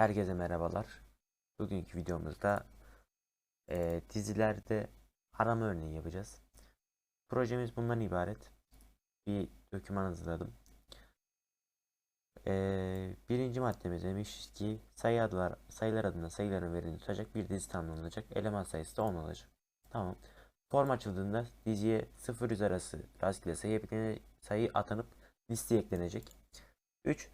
Herkese merhabalar. Bugünkü videomuzda eee, dizilerde arama örneği yapacağız. Projemiz bundan ibaret. Bir doküman hazırladım. Eee, birinci maddemiz demiş ki sayı adlar, sayılar adına sayıların verini tutacak bir dizi tamamlanacak. Eleman sayısı da 10 olacak. Tamam. Form açıldığında diziye 0-100 arası rastgele sayı, sayı atanıp listeye eklenecek. 3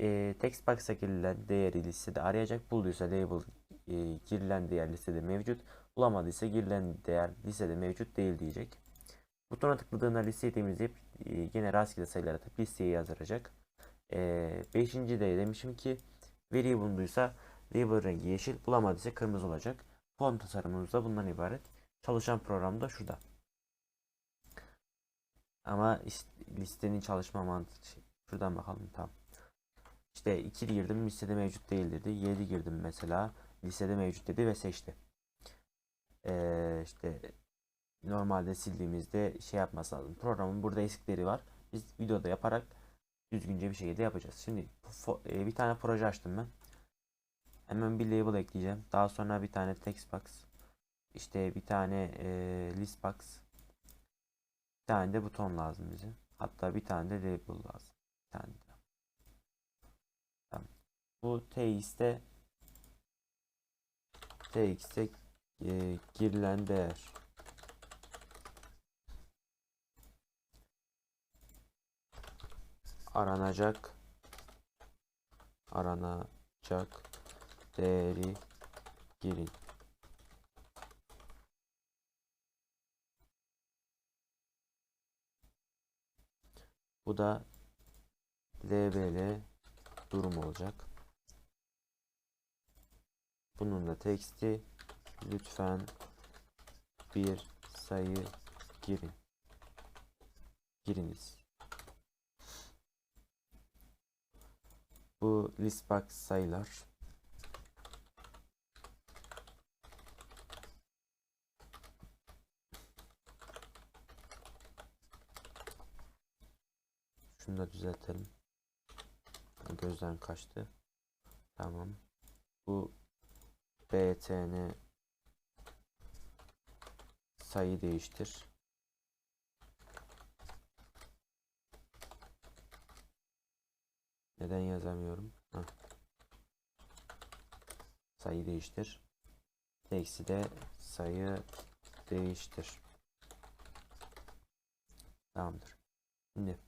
e, text box'a girilen değeri listede arayacak. Bulduysa label e, girilen değer listede mevcut. Bulamadıysa girilen değer listede mevcut değil diyecek. Butona tıkladığında listeyi temizleyip e, yine rastgele sayılar atıp listeye yazdıracak. E, beşinci de demişim ki veriyi bulduysa label rengi yeşil bulamadıysa kırmızı olacak. Form tasarımımız da bundan ibaret. Çalışan program da şurada. Ama işte listenin çalışma mantığı şuradan bakalım tamam. İşte 2 girdim listede mevcut değil dedi. 7 girdim mesela listede mevcut dedi ve seçti. Ee, işte normalde sildiğimizde şey yapması lazım. Programın burada eksikleri var. Biz videoda yaparak düzgünce bir şekilde yapacağız. Şimdi e, bir tane proje açtım ben. Hemen bir label ekleyeceğim. Daha sonra bir tane text box. İşte bir tane e, list box. Bir tane de buton lazım bize. Hatta bir tane de label lazım. Bir tane de. Bu tx'te tx'te e, girilen değer aranacak aranacak değeri girin. Bu da lbl durum olacak. Bunun da teksti lütfen bir sayı girin. Giriniz. Bu listbox sayılar. Şunu da düzeltelim. Gözden kaçtı. Tamam. Bu btn sayı değiştir. Neden yazamıyorum? Heh. Sayı değiştir. Eksi de sayı değiştir. Tamamdır. Şimdi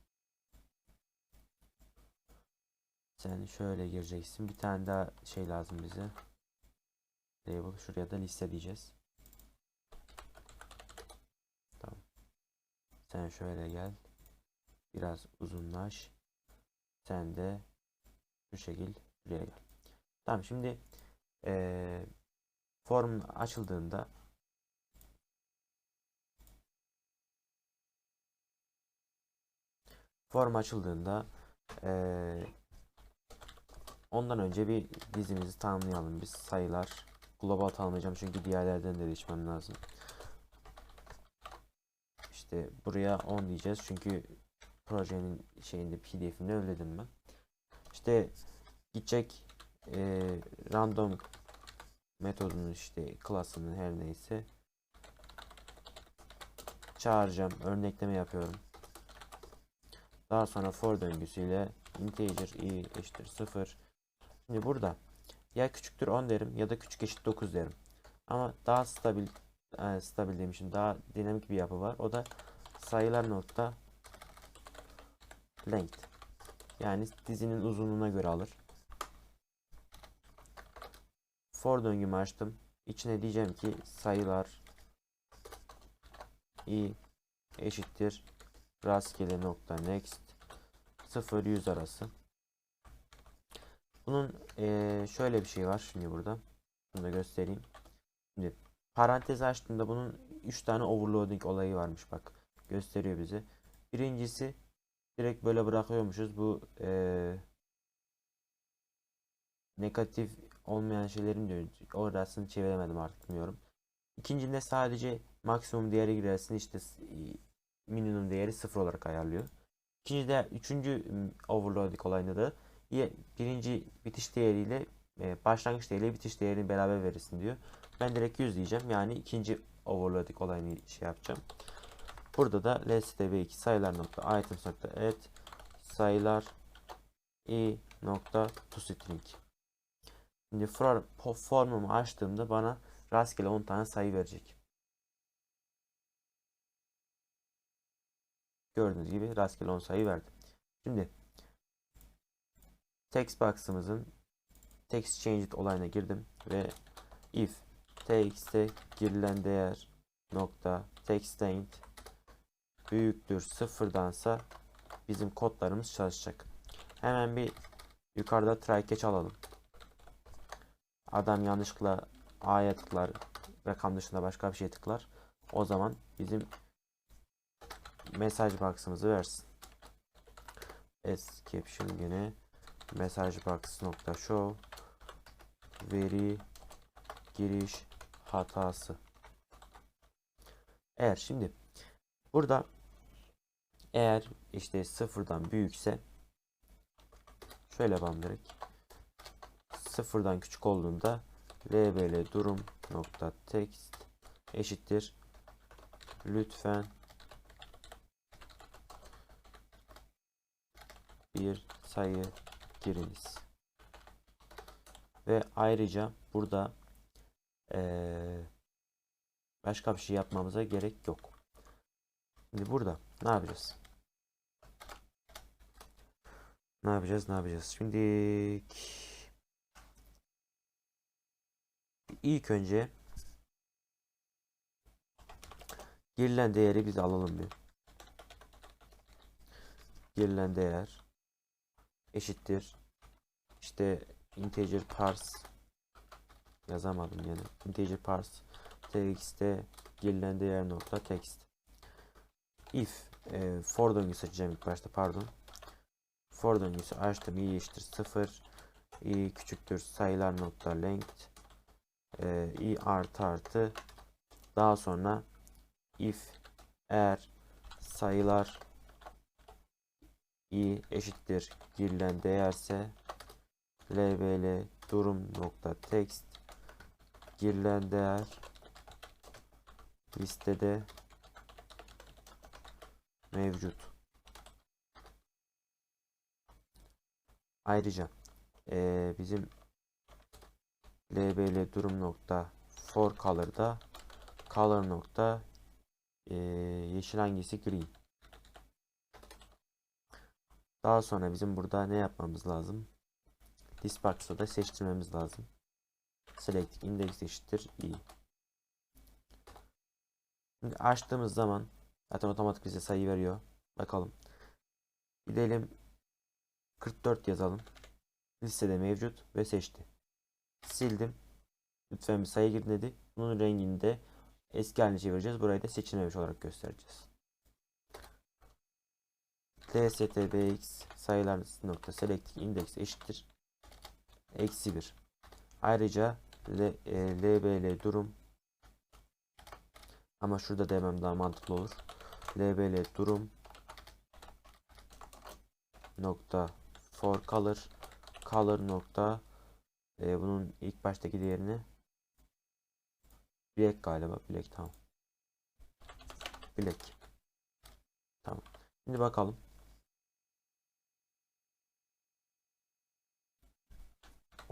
sen şöyle gireceksin. Bir tane daha şey lazım bize. Label şuraya da liste diyeceğiz. Tamam. Sen şöyle gel. Biraz uzunlaş. Sen de şu şekil buraya gel. Tamam şimdi eee form açıldığında form açıldığında eee ondan önce bir dizimizi tamamlayalım biz sayılar global tanımlayacağım çünkü diğerlerden de değişmem lazım. İşte buraya 10 diyeceğiz çünkü projenin şeyinde pdf'inde öyle dedim ben. İşte gidecek e, random metodunun işte klasının her neyse çağıracağım. Örnekleme yapıyorum. Daha sonra for döngüsüyle integer i eşittir 0. Şimdi burada ya küçüktür 10 derim ya da küçük eşit 9 derim. Ama daha stabil e, stabil demişim. Daha dinamik bir yapı var. O da sayılar nokta length. Yani dizinin uzunluğuna göre alır. For döngümü açtım. İçine diyeceğim ki sayılar i eşittir rastgele nokta next 0 100 arası. Bunun eee, şöyle bir şey var şimdi burada. Bunu da göstereyim. Şimdi parantez açtığımda bunun 3 tane overloading olayı varmış bak. Gösteriyor bize. Birincisi direkt böyle bırakıyormuşuz. Bu eee, negatif olmayan şeylerin diyor. Orasını çeviremedim artık bilmiyorum. İkincinde sadece maksimum değeri girersin işte minimum değeri sıfır olarak ayarlıyor. İkinci de üçüncü overloading olayında da birinci bitiş değeriyle e, başlangıç değeri bitiş değerini beraber verirsin diyor. Ben direkt 100 diyeceğim. Yani ikinci overloading olayını şey yapacağım. Burada da lstv2 sayılar nokta items nokta add sayılar i nokta toString. Şimdi formumu açtığımda bana rastgele 10 tane sayı verecek. Gördüğünüz gibi rastgele 10 sayı verdi. Şimdi text box'ımızın text changed olayına girdim ve if text'e girilen değer nokta text length büyüktür sıfırdansa bizim kodlarımız çalışacak. Hemen bir yukarıda try catch alalım. Adam yanlışlıkla A'ya tıklar rakam dışında başka bir şey tıklar. O zaman bizim mesaj box'ımızı versin. S caption yine mesaj veri giriş hatası. Eğer şimdi burada eğer işte sıfırdan büyükse şöyle yapalım direkt. Sıfırdan küçük olduğunda lbl durum nokta text eşittir lütfen bir sayı giriniz. Ve ayrıca burada eee, başka bir şey yapmamıza gerek yok. Şimdi burada ne yapacağız? Ne yapacağız? Ne yapacağız? Şimdi ilk önce girilen değeri biz alalım bir. Girilen değer eşittir. İşte integer parse yazamadım yani. Integer parse text'te girilen değer nokta text. If e, for döngüsü açacağım ilk başta pardon. For döngüsü açtım i eşittir 0 i küçüktür sayılar nokta length e, i artı artı daha sonra if eğer sayılar i eşittir girilen değerse lbl durum nokta text girilen değer listede mevcut. Ayrıca eee, bizim lbl durum nokta for color'da color nokta eee, yeşil hangisi green. Daha sonra bizim burada ne yapmamız lazım? Disbox'ta da seçtirmemiz lazım. Select index eşittir i. Şimdi açtığımız zaman zaten otomatik bize sayı veriyor. Bakalım. Gidelim 44 yazalım. Listede mevcut ve seçti. Sildim. Lütfen bir sayı girin dedi. Bunun rengini de eski haline çevireceğiz. Burayı da seçilmemiş olarak göstereceğiz. Lstbx sayılar nokta select index eşittir. Eksi 1. Ayrıca L, e, lbl durum. Ama şurada demem daha mantıklı olur. lbl durum nokta for color color nokta e, bunun ilk baştaki değerini black galiba black tamam. Black. Tamam. Şimdi bakalım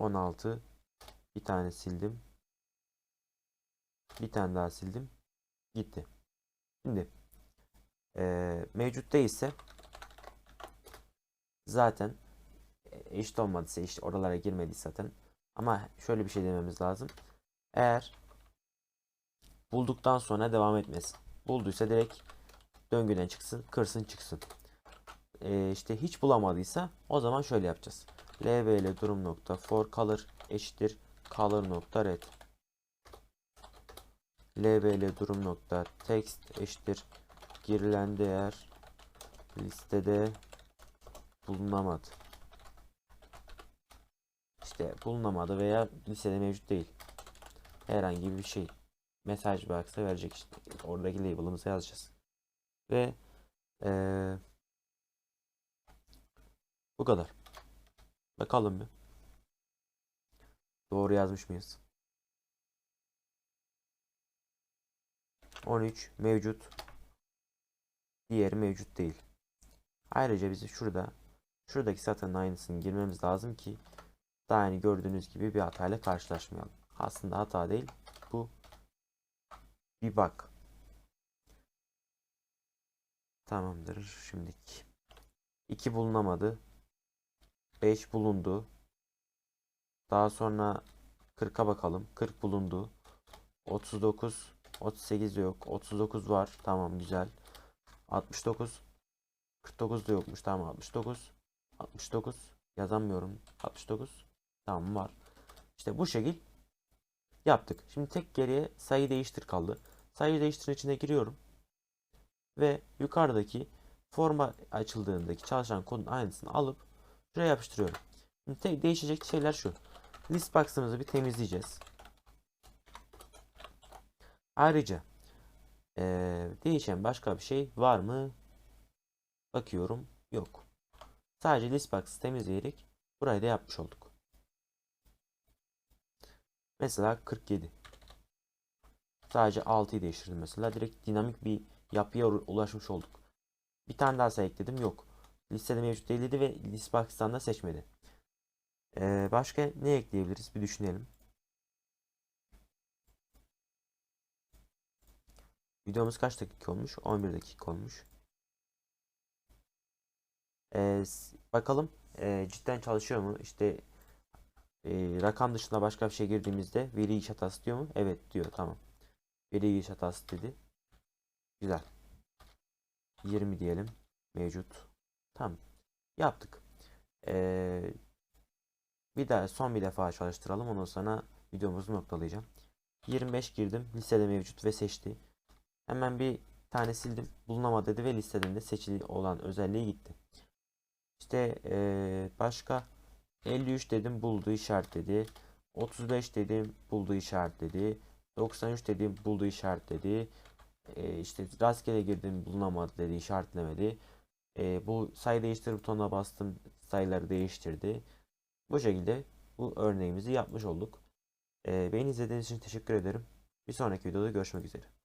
on altı bir tane sildim bir tane daha sildim gitti şimdi e, mevcut değilse zaten e, eşit olmadıysa işte oralara girmedi zaten. Ama şöyle bir şey dememiz lazım. Eğer bulduktan sonra devam etmesin. Bulduysa direkt döngüden çıksın, kırsın çıksın. Ee, işte hiç bulamadıysa o zaman şöyle yapacağız. Lbl durum nokta for color eşittir color nokta red. lbl durum nokta text eşittir girilen değer listede bulunamadı. İşte bulunamadı veya listede mevcut değil. Herhangi bir şey. Mesaj box'a verecek işte. Oradaki label'ımızı yazacağız. Ve eee, bu kadar. Bakalım bir. Doğru yazmış mıyız? 13 mevcut. Diğeri mevcut değil. Ayrıca bizi şurada şuradaki satırın aynısını girmemiz lazım ki daha yeni gördüğünüz gibi bir hatayla karşılaşmayalım. Aslında hata değil. Bu bir bak. Tamamdır. Şimdiki 2 bulunamadı. 5 bulundu. Daha sonra 40'a bakalım. 40 bulundu. 39 38 de yok. 39 var. Tamam güzel. 69 49 da yokmuş. Tamam 69 69 yazamıyorum. 69 tamam var. İşte bu şekil yaptık. Şimdi tek geriye sayı değiştir kaldı. Sayı değiştirin içine giriyorum. Ve yukarıdaki forma açıldığındaki çalışan kodun aynısını alıp şuraya yapıştırıyorum. Şimdi tek değişecek şeyler şu. List box'ımızı bir temizleyeceğiz. Ayrıca eee, değişen başka bir şey var mı? Bakıyorum. Yok. Sadece list box'ı temizleyerek burayı da yapmış olduk. Mesela 47. Sadece 6'yı değiştirdim mesela. Direkt dinamik bir yapıya ulaşmış olduk. Bir tane daha ekledim. Yok. Listede mevcut değildi ve list box'tan da seçmedi. Ee, başka ne ekleyebiliriz? Bir düşünelim. Videomuz kaç dakika olmuş? 11 dakika olmuş. Ee, bakalım ee, cidden çalışıyor mu? İşte ee, rakam dışında başka bir şey girdiğimizde veri giriş hatası diyor mu? Evet diyor. Tamam. Veri giriş hatası dedi. Güzel. 20 diyelim. Mevcut. Tamam. Yaptık. Ee, bir daha son bir defa çalıştıralım. Ondan sonra videomuzu noktalayacağım. 25 girdim. Listede mevcut ve seçti. Hemen bir tane sildim. Bulunamadı dedi ve listeden de seçili olan özelliği gitti. İşte ee, başka 53 dedim buldu işaretledi. 35 dedim buldu işaretledi. 93 dedim buldu işaretledi. Ee, işte rastgele girdim bulunamadı dedi işaretlemedi. Ee, bu sayı değiştir butonuna bastım sayıları değiştirdi. Bu şekilde bu örneğimizi yapmış olduk. Ee, beni izlediğiniz için teşekkür ederim. Bir sonraki videoda görüşmek üzere.